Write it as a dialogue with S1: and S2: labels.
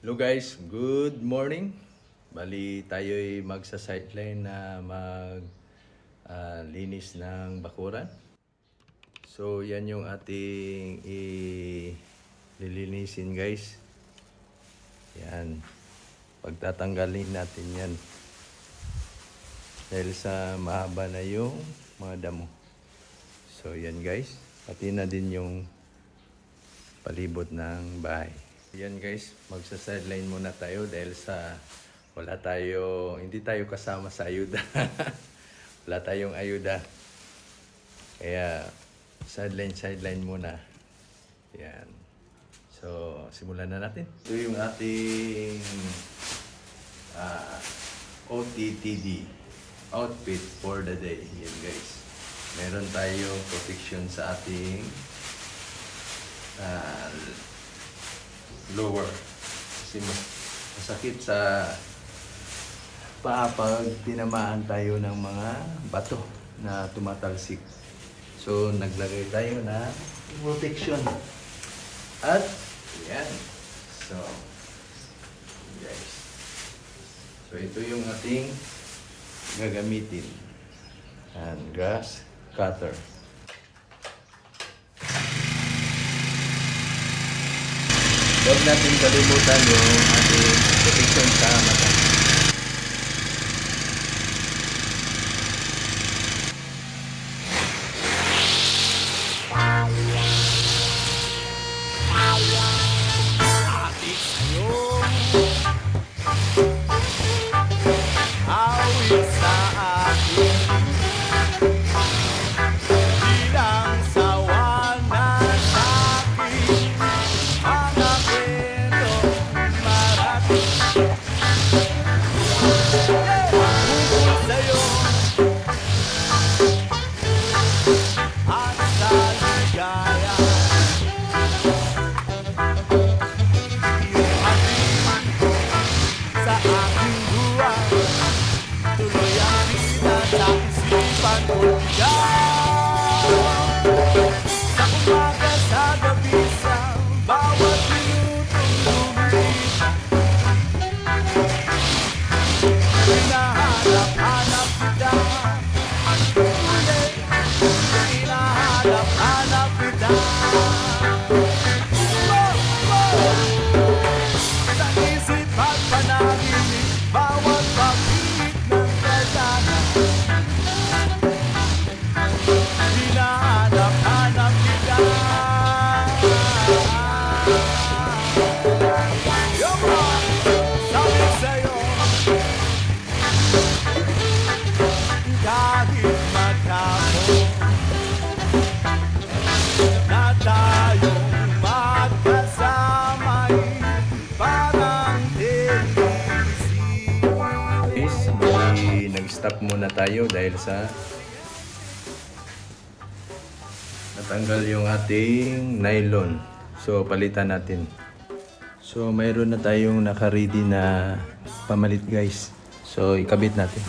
S1: Hello guys, good morning. Bali tayo'y magsa-sideline na mag ah, linis ng bakuran. So yan yung ating i-lilinisin guys. Yan. Pagtatanggalin natin yan. Dahil sa mahaba na yung mga damo. So yan guys. Pati na din yung palibot ng bahay. Yan guys, magsa-sideline muna tayo dahil sa wala tayo, hindi tayo kasama sa ayuda. wala tayong ayuda. Kaya sideline, sideline muna. Yan. So, simulan na natin. Ito yung ating ah, OTTD, outfit for the day. Yan guys. Meron tayong protection sa ating ah, lower. Kasi mas- masakit sa paa pag tinamaan tayo ng mga bato na tumatalsik. So, naglagay tayo na protection. At, yan. So, guys. So, ito yung ating gagamitin. And grass cutter. Huwag natin kalimutan yung ating protection sa mata. Thank you. Nag-stop muna tayo dahil sa natanggal yung ating nylon. So, palitan natin. So, mayroon na tayong naka-ready na pamalit guys. So, ikabit natin.